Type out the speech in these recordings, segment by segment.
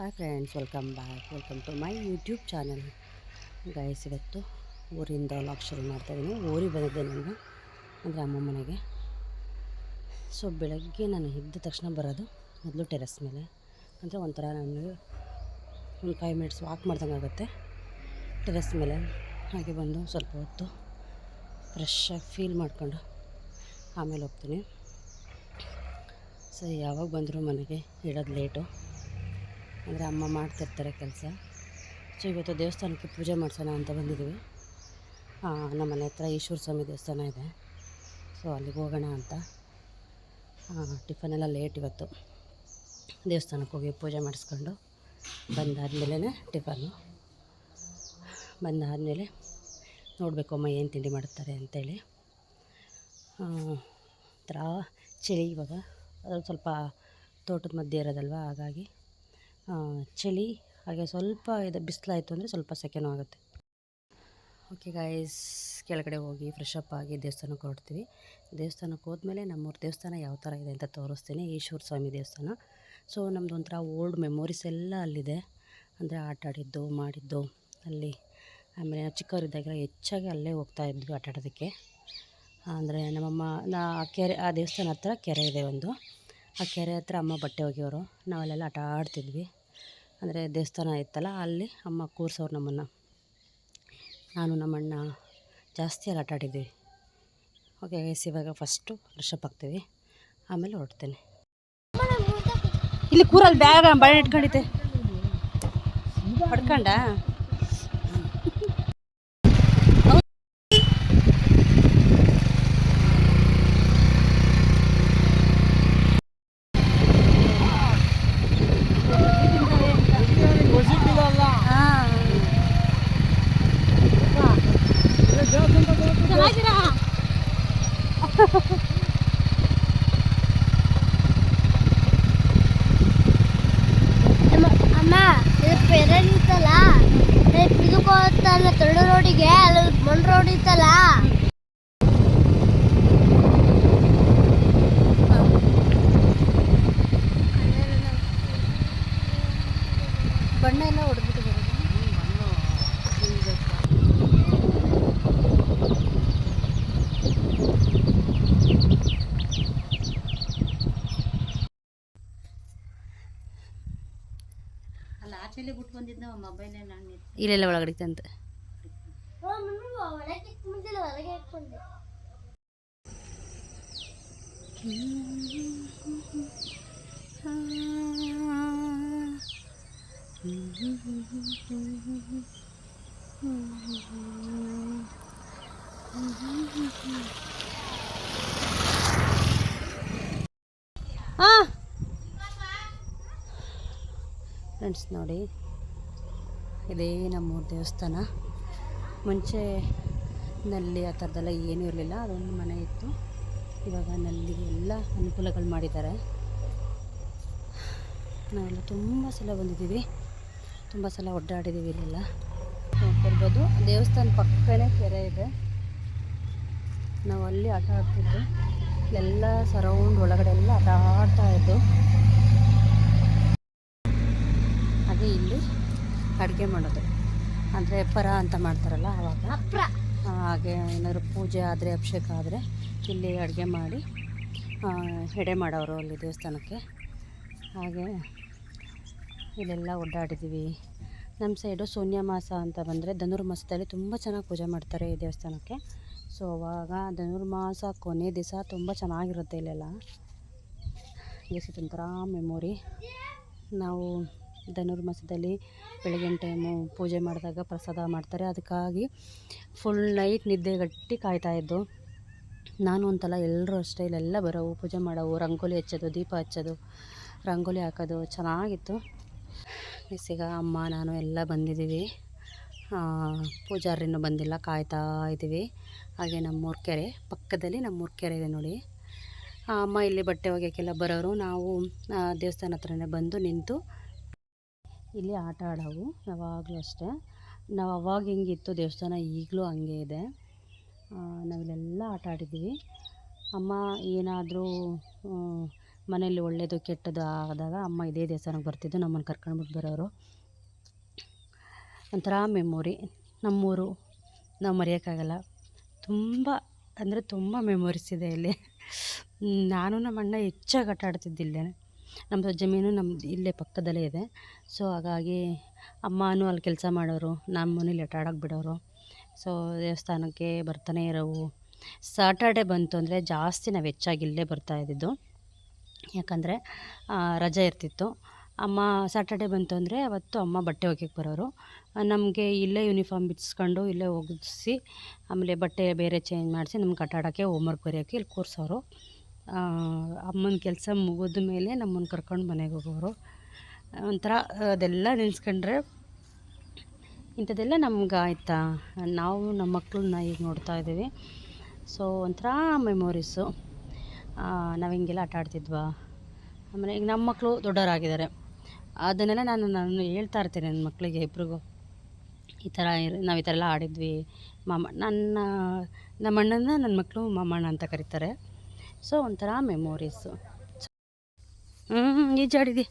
Hi friends welcome back welcome to my YouTube channel guys ಇವತ್ತು ಊರಿಂದ lock ಶುರು ಮಾಡ್ತಾಯಿದ್ದೀನಿ ಊರಿಗೆ ಬಂದಿದ್ದೆ ನಾನು. ಅಂದರೆ ಅಮ್ಮ ಮನೆಗೆ. ಸೊ ಬೆಳಗ್ಗೆ ನಾನು ಎದ್ದ ತಕ್ಷಣ ಬರೋದು ಮೊದಲು ಟೆರೆಸ್ ಮೇಲೆ. ಅಂದರೆ ಒಂಥರ ನನಗೆ ಒಂದು ಫೈವ್ ಮಿನಿಟ್ಸ್ ವಾಕ್ ಮಾಡ್ದಂಗೆ ಆಗುತ್ತೆ. ಟೆರೆಸ್ ಮೇಲೆ ಹಾಗೆ ಬಂದು ಸ್ವಲ್ಪ ಹೊತ್ತು ಫ್ರೆಶ್ಶಾಗಿ ಫೀಲ್ ಮಾಡಿಕೊಂಡು ಆಮೇಲೆ ಹೋಗ್ತೀನಿ. ಸೊ ಯಾವಾಗ ಬಂದರೂ ಮನೆಗೆ ಇಡೋದು ಲೇಟು ಅಂದರೆ ಅಮ್ಮ ಮಾಡ್ತಿರ್ತಾರೆ ಕೆಲಸ. ಸೊ ಇವತ್ತು ದೇವಸ್ಥಾನಕ್ಕೆ ಪೂಜೆ ಮಾಡಿಸೋಣ ಅಂತ ಬಂದಿದ್ದೀವಿ. ನಮ್ಮ ಮನೆ ಹತ್ರ ಈಶ್ವರ ಸ್ವಾಮಿ ದೇವಸ್ಥಾನ ಇದೆ. ಸೊ ಅಲ್ಲಿಗೆ ಹೋಗೋಣ ಅಂತ. ಟಿಫನೆಲ್ಲ ಲೇಟ್ ಇವತ್ತು. ದೇವಸ್ಥಾನಕ್ಕೆ ಹೋಗಿ ಪೂಜೆ ಮಾಡಿಸ್ಕೊಂಡು ಬಂದಾದಮೇಲೆ ಟಿಫನ್ನು. ಬಂದಾದಮೇಲೆ ನೋಡಬೇಕು ಅಮ್ಮ ಏನು ತಿಂಡಿ ಮಾಡ್ತಾರೆ ಅಂತೇಳಿ. ಒಂಥರ ಚಳಿ ಇವಾಗ. ಅದ್ರಲ್ಲಿ ಸ್ವಲ್ಪ ತೋಟದ ಮಧ್ಯೆ ಇರೋದಲ್ವ, ಹಾಗಾಗಿ ಚಳಿ, ಹಾಗೆ ಸ್ವಲ್ಪ ಇದು ಬಿಸಿಲಾಯಿತು ಅಂದರೆ ಸ್ವಲ್ಪ ಸೆಕೆನೂ ಆಗುತ್ತೆ. ಓಕೆ ಗಾಯ್ಸ್ ಕೆಳಗಡೆ ಹೋಗಿ ಫ್ರೆಶ್ ಅಪ್ ಆಗಿ ದೇವಸ್ಥಾನಕ್ಕೆ ಹೊರಡ್ತೀವಿ. ದೇವಸ್ಥಾನಕ್ಕೆ ಹೋದ್ಮೇಲೆ ನಮ್ಮೂರ ದೇವಸ್ಥಾನ ಯಾವ ಥರ ಇದೆ ಅಂತ ತೋರಿಸ್ತೀನಿ. ಈಶ್ವರ ಸ್ವಾಮಿ ದೇವಸ್ಥಾನ. ಸೊ ನಮ್ಮದು ಒಂಥರ ಓಲ್ಡ್ ಮೆಮೊರೀಸ್ ಎಲ್ಲ ಅಲ್ಲಿದೆ. ಅಂದರೆ ಆಟ ಆಡಿದ್ದು, ಮಾಡಿದ್ದು, ಅಲ್ಲಿ ಆಮೇಲೆ ಚಿಕ್ಕವರಿದ್ದಾಗ ಹೆಚ್ಚಾಗಿ ಅಲ್ಲೇ ಹೋಗ್ತಾ ಇದ್ವಿ ಆಟ ಆಡೋದಕ್ಕೆ. ಅಂದರೆ ನಮ್ಮಮ್ಮ, ನಾ ಆ ಕೆರೆ, ಆ ದೇವಸ್ಥಾನ ಹತ್ರ ಕೆರೆ ಇದೆ ಒಂದು. ಆ ಕೆರೆ ಹತ್ರ ಅಮ್ಮ ಬಟ್ಟೆ ಒಗೆಯೋರು. ನಾವಲ್ಲೆಲ್ಲ ಆಟ ಆಡ್ತಿದ್ವಿ. ಅಂದರೆ ದೇವಸ್ಥಾನ ಇತ್ತಲ್ಲ, ಅಲ್ಲಿ ಅಮ್ಮ ಕೂರ್ಸೋರು ನಮ್ಮನ್ನು. ನಾನು ನಮ್ಮಣ್ಣ ಜಾಸ್ತಿ ಅಲ್ಲಿ ಆಟ ಆಡಿದ್ವಿ. ಓಕೆ ಇವಾಗ ಫಸ್ಟು ಫ್ರೆಶಪ್ ಆಗ್ತೀವಿ ಆಮೇಲೆ ಹೊರಡ್ತೇನೆ. ಇಲ್ಲಿ ಕೂರಲ್ಲಿ ಬ್ಯಾಗ್, ಬಳೆ ಇಟ್ಕೊಂಡಿದ್ದೆ ಹೊಡ್ಕೊಂಡ ಅಮ್ಮ ಇದು ಪೆರಲ್ ಇತ್ತಲ್ಲ ಇದಕ್ಕೆ ಹೋಗ್ತಲ್ಲ ತಳ್ಳು ರೋಡಿಗೆ ಅಲ್ಲಿ ಮಣ್ಣು ರೋಡ್ ಇತ್ತಲ್ಲ ಬಣ್ಣ ಎಲ್ಲ ಹೊಡೆದ್ಬಿಟ್ಟು ಬರೋದು ಅಲ್ಲ ಆಚೆಲೆ ಬಿಟ್ಟು ಮೊಬೈಲ್ ನಾನು ಇಲ್ಲೆಲ್ಲ ಒಳಗಡೆ ಅಂತ ಒಳಗೆ ಫ್ರೆಂಡ್ಸ್ ನೋಡಿ, ಇದೇ ನಮ್ಮೂರು ದೇವಸ್ಥಾನ. ಮುಂಚೆ ನಲ್ಲಿ ಆ ಥರದ್ದೆಲ್ಲ ಏನೂ ಇರಲಿಲ್ಲ, ಅದೊಂದು ಮನೆ ಇತ್ತು. ಇವಾಗ ನಲ್ಲಿ ಎಲ್ಲ ಅನುಕೂಲಗಳು ಮಾಡಿದ್ದಾರೆ. ನಾವೆಲ್ಲ ತುಂಬ ಸಲ ಬಂದಿದ್ದೀವಿ. ತುಂಬ ಸಲ ಒಡ್ಡಾಡಿದ್ದೀವಿ ಇಲ್ಲೆಲ್ಲ. ನೋಡ್ಕೊಳ್ಬೋದು. ದೇವಸ್ಥಾನ ಪಕ್ಕನೇ ಕೆರೆ ಇದೆ. ನಾವು ಅಲ್ಲಿ ಆಟ ಆಡ್ತಿದ್ವಿ ಎಲ್ಲ ಸರೌಂಡ್ ಒಳಗಡೆ ಎಲ್ಲ ಆಟ ಆಡ್ತಾ ಇದ್ದು. ಹಾಗೆ ಇಲ್ಲಿ ಅಡುಗೆ ಮಾಡೋದು. ಅಂದರೆ ಪರ ಅಂತ ಮಾಡ್ತಾರಲ್ಲ ಆವಾಗ ಹಾಗೆ ಏನಾದರೂ ಪೂಜೆ ಆದರೆ ಅಭಿಷೇಕ ಆದರೆ ಇಲ್ಲಿ ಅಡುಗೆ ಮಾಡಿ ಎಡೆ ಮಾಡೋರು ಅಲ್ಲಿ ದೇವಸ್ಥಾನಕ್ಕೆ. ಹಾಗೆ ಇಲ್ಲೆಲ್ಲ ಓಡಾಡಿದ್ದೀವಿ ನಮ್ಮ ಸೈಡು ಶೂನ್ಯ ಮಾಸ ಅಂತ ಬಂದರೆ ಧನುರ್ಮಾಸದಲ್ಲಿ ತುಂಬ ಚೆನ್ನಾಗಿ ಪೂಜೆ ಮಾಡ್ತಾರೆ ಈ ದೇವಸ್ಥಾನಕ್ಕೆ. ಸೊ ಅವಾಗ ಧನುರ್ಮಾಸ ಕೊನೆ ದಿವಸ ತುಂಬ ಚೆನ್ನಾಗಿರುತ್ತೆ ಇಲ್ಲೆಲ್ಲ. ಇದು ಮೆಮೊರಿ ನಾವು ಧನುರ್ಮಾಸದಲ್ಲಿ ಬೆಳಗಿನ ಟೈಮು ಪೂಜೆ ಮಾಡಿದಾಗ ಪ್ರಸಾದ ಮಾಡ್ತಾರೆ. ಅದಕ್ಕಾಗಿ ಫುಲ್ ನೈಟ್ ನಿದ್ದೆಗಟ್ಟಿ ಕಾಯ್ತಾಯಿದ್ದು ನಾನು ಒಂಥಲ ಎಲ್ಲರೂ ಅಷ್ಟೇ ಇಲ್ಲೆಲ್ಲ ಬರೋವು. ಪೂಜೆ ಮಾಡೋವು, ರಂಗೋಲಿ ಹಚ್ಚೋದು, ದೀಪ ಹಚ್ಚೋದು, ರಂಗೋಲಿ ಹಾಕೋದು ಚೆನ್ನಾಗಿತ್ತು. ಈಗ ಅಮ್ಮ, ನಾನು ಎಲ್ಲ ಬಂದಿದ್ದೀವಿ. ಪೂಜಾರಿನೂ ಬಂದಿಲ್ಲ, ಕಾಯ್ತಾ ಇದ್ದೀವಿ. ಹಾಗೆ ನಮ್ಮೂರ ಕೆರೆ, ಪಕ್ಕದಲ್ಲಿ ನಮ್ಮೂರ ಕೆರೆ ಇದೆ ನೋಡಿ. ಅಮ್ಮ ಇಲ್ಲಿ ಬಟ್ಟೆ ಒಗೆಯೋಕ್ಕೆಲ್ಲ ಬರೋರು. ನಾವು ದೇವಸ್ಥಾನ ಹತ್ರನೇ ಬಂದು ನಿಂತು ಇಲ್ಲಿ ಆಟ ಆಡೋವು ಯಾವಾಗಲೂ ಅಷ್ಟೇ. ನಾವು ಅವಾಗ ಹೆಂಗಿತ್ತು ದೇವಸ್ಥಾನ, ಈಗಲೂ ಹಂಗೆ ಇದೆ. ನಾವಿಲ್ಲೆಲ್ಲ ಆಟ ಆಡಿದ್ದೀವಿ ಅಮ್ಮ ಏನಾದರೂ ಮನೆಯಲ್ಲಿ ಒಳ್ಳೆಯದು ಕೆಟ್ಟದ್ದು ಆದಾಗ ಅಮ್ಮ ಇದೇ ದೇವಸ್ಥಾನಕ್ಕೆ ಬರ್ತಿದ್ದು, ನಮ್ಮನ್ನು ಕರ್ಕೊಂಡ್ಬಿಟ್ಟು ಬರೋರು. ಒಂಥರ ಮೆಮೊರಿ. ನಮ್ಮೂರು, ನಾವು ಮರೆಯೋಕ್ಕಾಗಲ್ಲ. ತುಂಬ, ಅಂದರೆ ತುಂಬ ಮೆಮೊರೀಸ್ ಇದೆ ಇಲ್ಲಿ. ನಾನು ನಮ್ಮ ಅಣ್ಣ ಹೆಚ್ಚಾಗಿ ಆಟ ಆಡ್ತಿದ್ದು ನಮ್ಮದು ಜಮೀನು ನಮ್ದು ಇಲ್ಲೇ ಪಕ್ಕದಲ್ಲೇ ಇದೆ. ಸೊ ಹಾಗಾಗಿ ಅಮ್ಮನೂ ಅಲ್ಲಿ ಕೆಲಸ ಮಾಡೋರು, ನಮ್ಮ ಮನೇಲಿ ಆಟ ಆಡೋಕೆ ಬಿಡೋರು. ಸೊ ದೇವಸ್ಥಾನಕ್ಕೆ ಬರ್ತಾನೆ ಇರೋವು. ಸಾಟರ್ಡೆ ಬಂತು ಅಂದರೆ ಜಾಸ್ತಿ ನಾವು ಹೆಚ್ಚಾಗಿ ಇಲ್ಲೇ ಬರ್ತಾ ಇದ್ದಿದ್ದು. ಯಾಕಂದರೆ ರಜೆ ಇರ್ತಿತ್ತು. ಅಮ್ಮ ಸ್ಯಾಟರ್ಡೆ ಬಂತು ಅಂದರೆ ಅವತ್ತು ಅಮ್ಮ ಬಟ್ಟೆ ಒಗೆಯಕ್ಕೆ ಬರೋರು. ನಮಗೆ ಇಲ್ಲೇ ಯೂನಿಫಾರ್ಮ್ ಬಿಡಿಸ್ಕೊಂಡು ಇಲ್ಲೇ ಒಗಿಸಿ, ಆಮೇಲೆ ಬಟ್ಟೆ ಬೇರೆ ಚೇಂಜ್ ಮಾಡಿಸಿ ನಮ್ಗೆ ಆಡೋಕ್ಕೆ ಹೋಮ್ವರ್ಕ್ ಬರೆಯೋಕ್ಕೆ ಇಲ್ಲಿ ಕೂರಿಸೋರು. ಅಮ್ಮನ ಕೆಲಸ ಮುಗಿದ ಮೇಲೆ ನಮ್ಮನ್ನು ಕರ್ಕೊಂಡು ಮನೆಗೆ ಹೋಗೋರು. ಒಂಥರ ಅದೆಲ್ಲ ನೆನೆಸ್ಕೊಂಡ್ರೆ ಇಂಥದ್ದೆಲ್ಲ ನಮ್ಗೆ ಆಯಿತಾ? ನಾವು ನಮ್ಮ ಮಕ್ಕಳನ್ನ ಈಗ ನೋಡ್ತಾ ಇದ್ದೀವಿ. ಸೊ ಒಂಥರ ಮೆಮೊರೀಸು ನಾವು ಹಿಂಗೆಲ್ಲ ಆಟ ಆಡ್ತಿದ್ವಾ? ಆಮೇಲೆ ಈಗ ನಮ್ಮ ಮಕ್ಕಳು ದೊಡ್ಡವರಾಗಿದ್ದಾರೆ. ಅದನ್ನೆಲ್ಲ ನಾನು ನಾನು ಹೇಳ್ತಾ ಇರ್ತೀನಿ ನನ್ನ ಮಕ್ಕಳಿಗೆ ಇಬ್ರಿಗೂ. ಈ ಥರ ನಾವು ಈ ಥರ ಎಲ್ಲ ಆಡಿದ್ವಿ. ಮಾಮ, ನನ್ನ ನಮ್ಮ ಅಣ್ಣನ ನನ್ನ ಮಕ್ಕಳು ಮಾಮಣ್ಣ ಅಂತ ಕರೀತಾರೆ. ಸೊ ಒಂಥರ ಮೆಮೊರೀಸು ಹ್ಞೂ ಈಜಾಡಿದಿ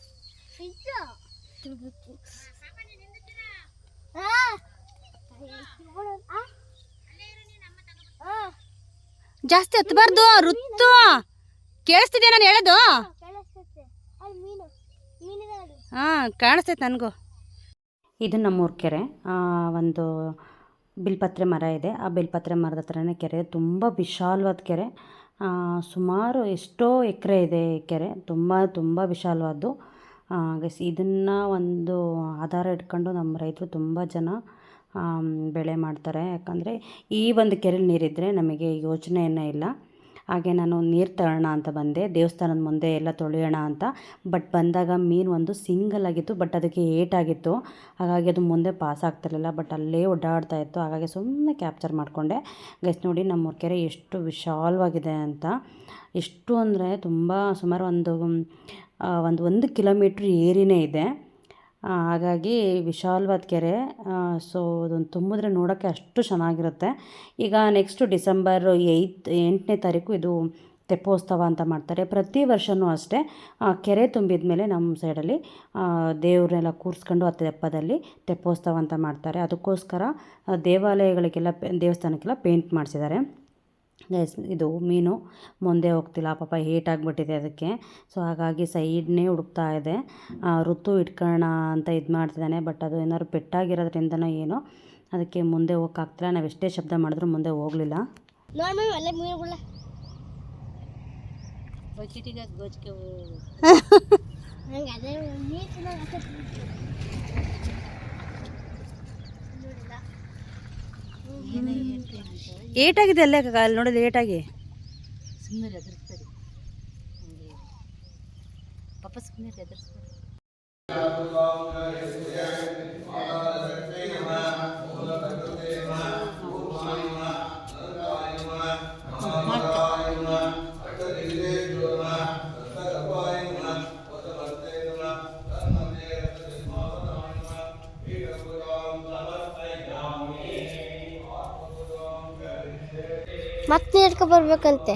ಜಾಸ್ತಿ ಹತ್ಬಾರ್ದು, ರುತ್ತು. ಕೇಳಿಸ್ತಿದ್ಯಾ ನಾನು ಹೇಳೋದು? ಹಾಂ, ಕಾಣಿಸ್ತೈತೆ ನನಗೂ. ಇದು ನಮ್ಮೂರ ಕೆರೆ. ಒಂದು ಬಿಲ್ಪತ್ರೆ ಮರ ಇದೆ. ಆ ಬಿಲ್ಪತ್ರೆ ಮರದ ಹತ್ರನೇ ಕೆರೆ. ತುಂಬ ವಿಶಾಲವಾದ ಕೆರೆ. ಸುಮಾರು ಎಷ್ಟೋ ಎಕರೆ ಇದೆ ಕೆರೆ. ತುಂಬ ತುಂಬ ವಿಶಾಲವಾದ್ದು. ಗಸ್ ಇದನ್ನು ಒಂದು ಆಧಾರ ಇಟ್ಕೊಂಡು ನಮ್ಮ ರೈತರು ತುಂಬ ಜನ ಬೆಳೆ ಮಾಡ್ತಾರೆ. ಯಾಕಂದರೆ ಈ ಒಂದು ಕೆರೆಲಿ ನೀರಿದ್ದರೆ ನಮಗೆ ಯೋಚನೆಯೇ ಇಲ್ಲ. ಹಾಗೆ ನಾನು ನೀರು ತರೋಣ ಅಂತ ಬಂದೆ. ದೇವಸ್ಥಾನದ ಮುಂದೆ ಎಲ್ಲ ತೊಳೆಯೋಣ ಅಂತ. ಬಟ್ ಬಂದಾಗ ಮೀನು ಒಂದು ಸಿಂಗಲ್ ಆಗಿತ್ತು, ಬಟ್ ಅದಕ್ಕೆ ಏಟಾಗಿತ್ತು ಹಾಗಾಗಿ ಅದು ಮುಂದೆ ಪಾಸ್ ಆಗ್ತಿರಲಿಲ್ಲ ಬಟ್ ಅಲ್ಲೇ ಓಡಾಡ್ತಾ ಇತ್ತು. ಹಾಗಾಗಿ ಸುಮ್ಮನೆ ಕ್ಯಾಪ್ಚರ್ ಮಾಡಿಕೊಂಡೆ. ಗೈಸ್ ನೋಡಿ ನಮ್ಮ ಕೆರೆ ಎಷ್ಟು ವಿಶಾಲವಾಗಿದೆ ಅಂತ. ಎಷ್ಟು ಅಂದರೆ ತುಂಬ ಸುಮಾರು ಒಂದು ಒಂದು ಒಂದು ಕಿಲೋಮೀಟ್ರ್ ಏರಿನೇ ಇದೆ. ಹಾಗಾಗಿ ವಿಶಾಲವಾದ ಕೆರೆ ಸೊ ಅದೊಂದು ತುಂಬಿದ್ರೆ ನೋಡೋಕ್ಕೆ ಅಷ್ಟು ಚೆನ್ನಾಗಿರುತ್ತೆ. ಈಗ ನೆಕ್ಸ್ಟು ಡಿಸೆಂಬರ್ ಏಯ್ತ್, ಎಂಟನೇ ತಾರೀಕು ಇದು ತೆಪ್ಪೋತ್ಸವ ಅಂತ ಮಾಡ್ತಾರೆ. ಪ್ರತಿ ವರ್ಷವೂ ಅಷ್ಟೇ ಕೆರೆ ತುಂಬಿದ ಮೇಲೆ ನಮ್ಮ ಸೈಡಲ್ಲಿ ದೇವ್ರನ್ನೆಲ್ಲ ಕೂರಿಸ್ಕೊಂಡು ಆ ತೆಪ್ಪದಲ್ಲಿ ತೆಪ್ಪೋತ್ಸವ ಅಂತ ಮಾಡ್ತಾರೆ. ಅದಕ್ಕೋಸ್ಕರ ದೇವಾಲಯಗಳಿಗೆಲ್ಲ ದೇವಸ್ಥಾನಕ್ಕೆಲ್ಲ ಪೇಂಟ್ ಮಾಡಿಸಿದ್ದಾರೆ. ಎಸ್ ಇದು ಮೀನು. ಮುಂದೆ ಹೋಗ್ತಿಲ್ಲ ಪಾಪ ಹೀಟಾಗಿಬಿಟ್ಟಿದೆ ಅದಕ್ಕೆ. ಸೊ ಹಾಗಾಗಿ ಸೈಡ್ನೇ ಹುಡುಕ್ತಾ ಇದೆ. ಋತು ಇಟ್ಕೊಳ್ಳೋಣ ಅಂತ ಇದು ಮಾಡ್ತಿದ್ದಾನೆ ಬಟ್ ಅದು ಏನಾದ್ರು ಪೆಟ್ಟಾಗಿರೋದ್ರಿಂದನೋ ಏನೋ ಅದಕ್ಕೆ ಮುಂದೆ ಹೋಗೋಕ್ಕಾಗ್ತಿಲ್ಲ ನಾವು ಎಷ್ಟೇ ಶಬ್ದ ಮಾಡಿದ್ರೂ ಮುಂದೆ ಹೋಗಲಿಲ್ಲ ನೋಡ್ಮಿ ಅಲ್ಲೇ ಮೀನುಗಳ ಬಕೆಟಿಗೆ ಗೋಚಿಗೆ ನಂಗೆ ಅದೇ ನೀರು ಚೆನ್ನಾಗಿ ನೋಡಿಲ್ಲ ಏಟಾಗಿದೆ ಅಲ್ಲೇ ಅಕ್ಕ ಅಲ್ಲಿ ನೋಡಿದ್ರೆ ಏಟಾಗಿ? ಸುಮ್ಮನೆ ಎದುರಿಸ್ತಾರೆ ಹಂಗೆ. ಪಾಪ ಸುಮ್ಮನೆ ಎದುರಿಸ್ತಾರೆ ಮತ್ತೆ ನೀರ್ಕ ಬರ್ಬೇಕಂತೆ.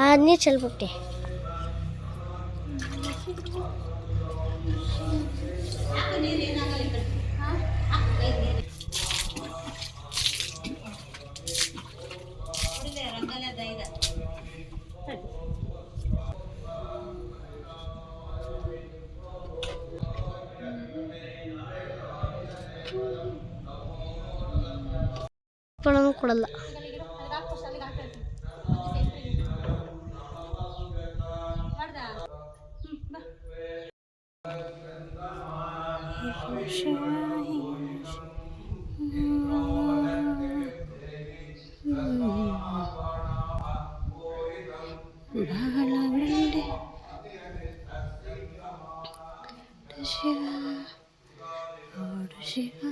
ಆ ನೀರು ಚೆಲ್ಬಿಟ್ಟೆ. ಕೊಡಲ್ಲ ಶಿವ ಓಡು ಶಿವ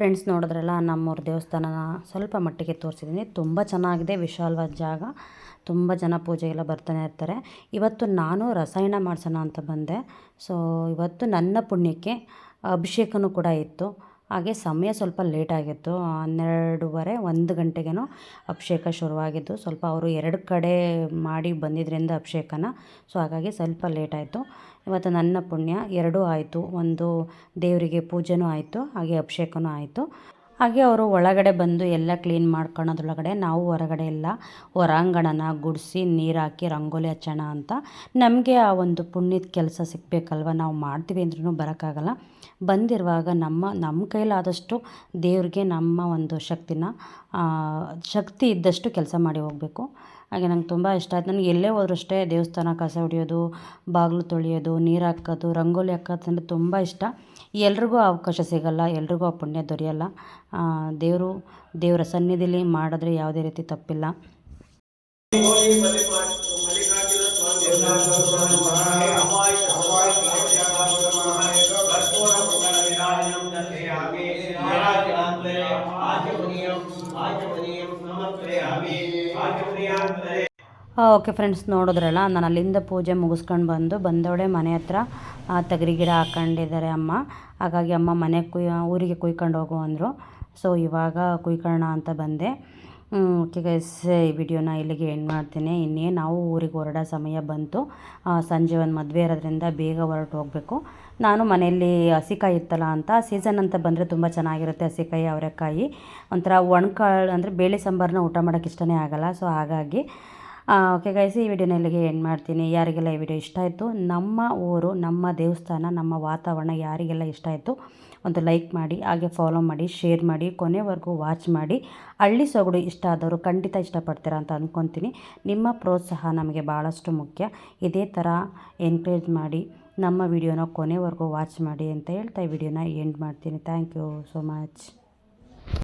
ಫ್ರೆಂಡ್ಸ್ ನೋಡಿದ್ರಲ್ಲ ನಮ್ಮವ್ರ ದೇವಸ್ಥಾನನ ಸ್ವಲ್ಪ ಮಟ್ಟಿಗೆ ತೋರಿಸಿದ್ದೀನಿ ತುಂಬ ಚೆನ್ನಾಗಿದೆ, ವಿಶಾಲವಾದ ಜಾಗ. ತುಂಬ ಜನ ಪೂಜೆಗೆಲ್ಲ ಬರ್ತಾನೆ ಇರ್ತಾರೆ. ಇವತ್ತು ನಾನು ರಸಾಯನ ಮಾಡಿಸೋಣ ಅಂತ ಬಂದೆ. ಸೊ ಇವತ್ತು ನನ್ನ ಪುಣ್ಯಕ್ಕೆ ಅಭಿಷೇಕನೂ ಕೂಡ ಇತ್ತು. ಹಾಗೆ ಸಮಯ ಸ್ವಲ್ಪ ಲೇಟ್ ಆಗಿತ್ತು. ಹನ್ನೆರಡೂವರೆ, ಒಂದು ಗಂಟೆಗೇನೋ ಅಭಿಷೇಕ ಶುರುವಾಗಿದ್ದು, ಸ್ವಲ್ಪ ಅವರು ಎರಡು ಕಡೆ ಮಾಡಿ ಬಂದಿದ್ದರಿಂದ ಅಭಿಷೇಕನ. ಸೊ ಹಾಗಾಗಿ ಸ್ವಲ್ಪ ಲೇಟ್ ಆಯಿತು. ಇವತ್ತು ನನ್ನ ಪುಣ್ಯ, ಎರಡೂ ಆಯಿತು. ಒಂದು ದೇವರಿಗೆ ಪೂಜೆನೂ ಆಯಿತು, ಹಾಗೆ ಅಭಿಷೇಕನೂ ಆಯಿತು. ಹಾಗೆ ಅವರು ಒಳಗಡೆ ಬಂದು ಎಲ್ಲ ಕ್ಲೀನ್ ಮಾಡ್ಕೊಳೋದ್ರೊಳಗಡೆ ನಾವು ಹೊರಗಡೆ ಎಲ್ಲ ಹೊರಾಂಗಣನ ಗುಡಿಸಿ ನೀರು ಹಾಕಿ ರಂಗೋಲಿ ಹಚ್ಚೋಣ ಅಂತ ನಮಗೆ ಆ ಒಂದು ಪುಣ್ಯದ ಕೆಲಸ ಸಿಗಬೇಕಲ್ವ? ನಾವು ಮಾಡ್ತೀವಿ ಅಂದ್ರೂ ಬರೋಕ್ಕಾಗಲ್ಲ. ಬಂದಿರುವಾಗ ನಮ್ಮ ನಮ್ಮ ಕೈಲಾದಷ್ಟು ದೇವ್ರಿಗೆ ನಮ್ಮ ಒಂದು ಶಕ್ತಿನ ಶಕ್ತಿ ಇದ್ದಷ್ಟು ಕೆಲಸ ಮಾಡಿ ಹೋಗಬೇಕು. ಹಾಗೆ ನಂಗೆ ತುಂಬ ಇಷ್ಟ ಆಯ್ತು. ನನಗೆ ಎಲ್ಲೇ ಹೋದ್ರೂ ಅಷ್ಟೇ ದೇವಸ್ಥಾನ ಕಸ ಹೊಡಿಯೋದು, ಬಾಗಿಲು ತೊಳೆಯೋದು, ನೀರು ಹಾಕೋದು, ರಂಗೋಲಿ ಹಾಕೋದು ಅಂದರೆ ತುಂಬ ಇಷ್ಟ. ಎಲ್ರಿಗೂ ಅವಕಾಶ ಸಿಗಲ್ಲ, ಎಲ್ರಿಗೂ ಆ ಪುಣ್ಯ ದೊರೆಯಲ್ಲ. ದೇವರು ದೇವರ ಸನ್ನಿಧಿಲಿ ಮಾಡಿದ್ರೆ ಯಾವುದೇ ರೀತಿ ತಪ್ಪಿಲ್ಲ. ಓಕೆ ಫ್ರೆಂಡ್ಸ್ ನೋಡಿದ್ರಲ್ಲ, ನಾನು ಅಲ್ಲಿಂದ ಪೂಜೆ ಮುಗಿಸ್ಕೊಂಡು ಬಂದು ಬಂದವಳೆ ಮನೆ ಹತ್ರ ತಗರಿ ಗಿಡ ಹಾಕೊಂಡಿದ್ದಾರೆ ಅಮ್ಮ. ಹಾಗಾಗಿ ಅಮ್ಮ ಮನೆ ಕುಯ್, ಊರಿಗೆ ಕುಯ್ಕೊಂಡು ಹೋಗು ಅಂದರು. ಸೊ ಇವಾಗ ಕುಯ್ಕೊಳ್ಳೋಣ ಅಂತ ಬಂದೆ. ಓಕೆ ಗೈಸ್ ಈ ವಿಡಿಯೋನ ಇಲ್ಲಿಗೆ ಎಂಡ್ ಮಾಡ್ತೀನಿ. ಇನ್ನೇ ನಾವು ಊರಿಗೆ ಹೊರಡೋ ಸಮಯ ಬಂತು. ಸಂಜೆ ಒಂದು ಮದುವೆ ಇರೋದ್ರಿಂದ ಬೇಗ ಹೊರಟು ಹೋಗಬೇಕು. ನಾನು ಮನೆಯಲ್ಲಿ ಹಸಿಕಾಯಿ ಇತ್ತಲ್ಲ ಅಂತ ಸೀಸನ್ ಅಂತ ಬಂದರೆ ತುಂಬ ಚೆನ್ನಾಗಿರುತ್ತೆ ಹಸಿಕಾಯಿ, ಅವರೆಕಾಯಿ. ಒಂಥರ ಒಣಕಾಳು, ಅಂದರೆ ಬೇಳೆ ಸಾಂಬಾರನ್ನ ಊಟ ಮಾಡೋಕ್ಕೆ ಇಷ್ಟನೇ ಆಗಲ್ಲ. ಸೊ ಹಾಗಾಗಿ ಓಕೆ ಗೈಸ್ ಈ ವಿಡಿಯೋನ ಇಲ್ಲಿಗೆ ಎಂಡ್ ಮಾಡ್ತೀನಿ. ಯಾರಿಗೆಲ್ಲ ಈ ವಿಡಿಯೋ ಇಷ್ಟ ಆಯಿತು, ನಮ್ಮ ಊರು, ನಮ್ಮ ದೇವಸ್ಥಾನ, ನಮ್ಮ ವಾತಾವರಣ ಯಾರಿಗೆಲ್ಲ ಇಷ್ಟ ಆಯಿತು, ಒಂದು ಲೈಕ್ ಮಾಡಿ, ಹಾಗೆ ಫಾಲೋ ಮಾಡಿ ಶೇರ್ ಮಾಡಿ, ಕೊನೆವರೆಗೂ ವಾಚ್ ಮಾಡಿ. ಹಳ್ಳಿ ಸೊಗಡು ಇಷ್ಟ ಆದವರು ಖಂಡಿತ ಇಷ್ಟಪಡ್ತೀರಾ ಅಂತ ಅಂದ್ಕೊತೀನಿ ನಿಮ್ಮ ಪ್ರೋತ್ಸಾಹ ನಮಗೆ ಭಾಳಷ್ಟು ಮುಖ್ಯ. ಇದೇ ಥರ ಎನ್ಕರೇಜ್ ಮಾಡಿ, ನಮ್ಮ ವಿಡಿಯೋನ ಕೊನೆವರೆಗೂ ವಾಚ್ ಮಾಡಿ ಅಂತ ಹೇಳ್ತಾ ಈ ವಿಡಿಯೋನ ಎಂಡ್ ಮಾಡ್ತೀನಿ. Thank you so much